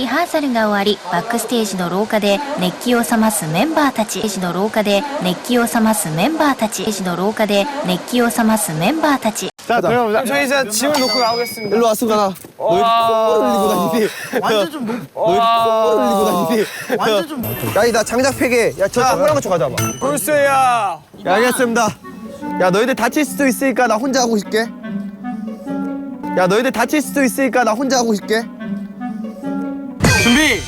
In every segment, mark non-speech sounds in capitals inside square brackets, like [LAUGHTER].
リハーサルが終わりバックステージの廊下で熱気を冷ますメンバーたちステージの廊下で熱気を冷ますメンバーたちステージの廊下で熱気を冷ますメンバーたち 자, 그럼 저희 이제 짐을 놓고 나오겠습니다. 일로 와 승관아 너 이렇게 코를 흘리고 다니니 완전 좀 높. 너 이렇게 코를 흘리고 다니니 완전 좀. [LAUGHS] 야이 나 장작 팩에 야저 동그란 거좀 가져와봐 불세야. 야, 알겠습니다 야 너희들 다칠 수도 있으니까 나 혼자 하고 있을게 야 너희들 다칠 수도 있으니까 나 혼자 하고 있을게 준비.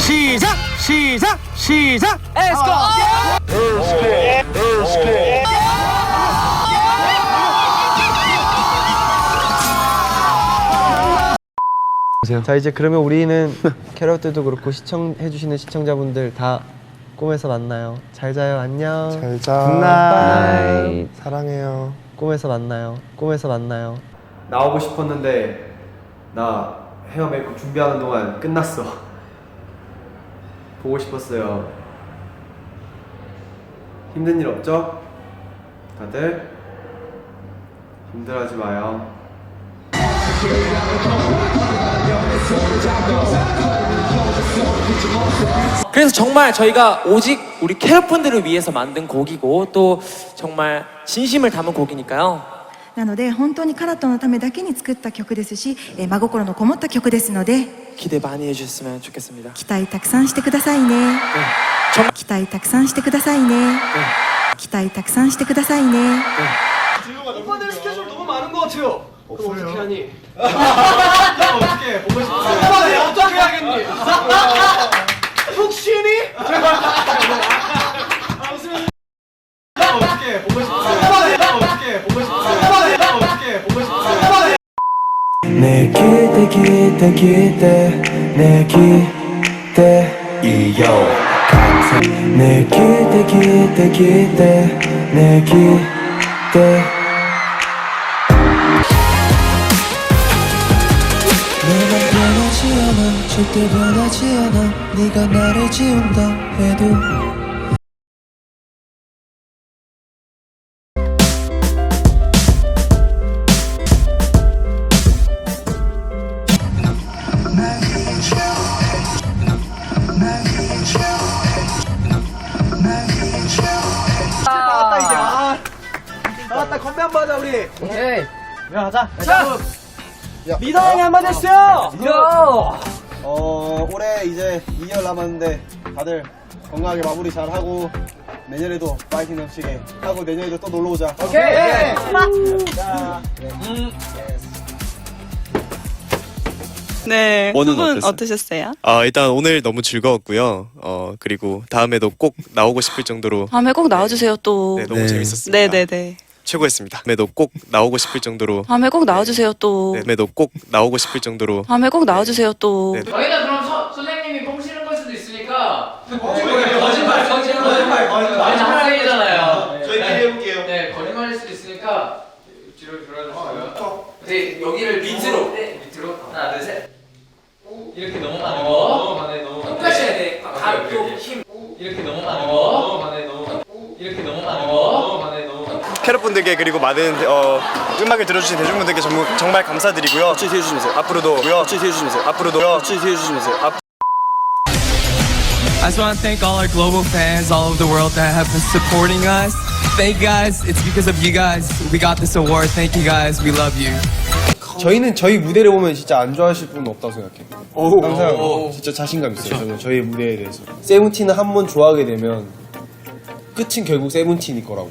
시작! 시작! 시작! Let's go! 자 이제 그러면 우리는 [LAUGHS] 캐럿들도 그렇고 시청해주시는 시청자분들 다 꿈에서 만나요. 잘 자요. 안녕. 잘 자. 굿나잇 사랑해요. 꿈에서 만나요. 꿈에서 만나요. 나오고 싶었는데 나 헤어 메이크업 준비하는 동안 끝났어. 보고 싶었어요. 힘든 일 없죠? 다들? 힘들어하지 마요 그래서 정말 저희가 오직 우리 캐럿분들을 위해서 만든 곡이고 또 정말 진심을 담은 곡이니까요. なので本当にカラットのためだけに作った曲ですし、えー真心のこもった曲ですので 기대 많이 해주셨으면 좋겠습니다. 期待たくさんしてくださいね정- 期待たくさんしてくださいね期待たくさんしてくださいね 오빠들 스케줄 너무 많은 것 같아요. 그럼 어떻게 하니? 나 어떻게 보고 싶어? 오빠 어떻게 하겠니? [LAUGHS] 푹 쉬니? 나 어떻게 보고 싶어? 오빠 내가 어떻게 보고 싶어? 오빠 내가 어떻게 보고 싶어? 오빠 내가 내 기대 기대 기대 내 기대 이요 내 기대 기대 기대 내 기대 절대 변하지 않아 네가 나를 지운다 해도 나왔다 이제. 아, 나왔다 건배 한번 하자 우리. 오케이. 야 하자. 자. 미사랑이 한번 했어요. 어 올해 이제 2개월 남았는데 다들 건강하게 마무리 잘 하고 내년에도 파이팅 넘치게 하고 내년에도 또 놀러 오자 오케이. 네. 오늘 두분 어땠어요? 어떠셨어요? 아 일단 오늘 너무 즐거웠고요. 어 그리고 다음에도 꼭 나오고 싶을 정도로 다음에 꼭 나와주세요 또. 네, 너무 재밌었습니다. 네네네. 최고였습니다. 다음에도 꼭 나오고 싶을 정도로. 다음에 꼭 나와주세요 또. 네, 다음에도 꼭 나오고 싶을 정도로. 다음에 꼭 나와주세요 또. 네. 저희가 그럼 서, 선생님이 뽕 치는 걸 수도 있으니까. 거짓말, 거짓말 거짓말, 거짓말. 아니 학생이잖아요. 저희끼리 해볼게요. 네 거짓말일 수도 있으니까. 뒤로 돌아주시고요 네 여기를 밑으로. 네, 밑으로. 하나 둘 셋. 이렇게 넘어가는 거. 넘어가네, 넘어가네. 똑같이 해야 돼. 가로 힘 이렇게 넘어가는 거 넘어가네, 넘어가네. 이렇게 넘어가는 거 넘어가네, 넘어가네. 캐럿분들께 그리고 많은 어, 음악을 들어주신 대중분들께 정말, 정말 감사드리고요. 같이 해주시면서 앞으로도 같이 해주시면서 앞으로도 같이 해주시면서 앞. I just want to thank all our global fans all over the world that have been supporting us. Thank you guys. It's because of you guys we got this award. Thank you guys. We love you. 저희는 저희 무대를 보면 진짜 안 좋아하실 분은 없다고 생각해요 항상 진짜 자신감 있어요 저는 저희 무대에 대해서 세븐틴을 한 번 좋아하게 되면 끝은 결국 세븐틴일 거라고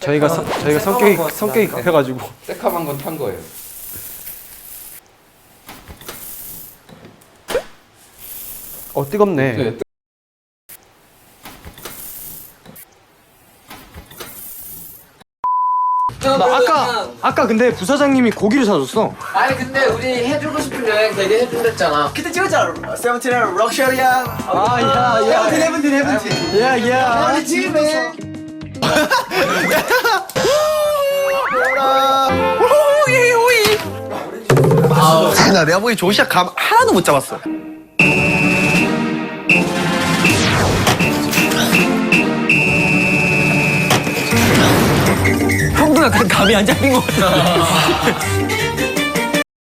저희가 성, 저희가 성격이 성격이 급해가지고 새카만 건 탄 거예요. 어 뜨겁네. 네, 아까 근데 부사장님이 고기를 사줬어. 아니 근데 우리 해주고 싶은 여행 되게 해준댔잖아. 그때 찍었잖아. 세븐틴이랑 럭셔리한. 아, 야, 야. 헤븐틴, 헤븐틴. 야, 야. 우리 집에. 나 내가 보기 조시아 감 하나도 못 잡았어. 약간 감이 안 잡힌 것 같아. [LAUGHS]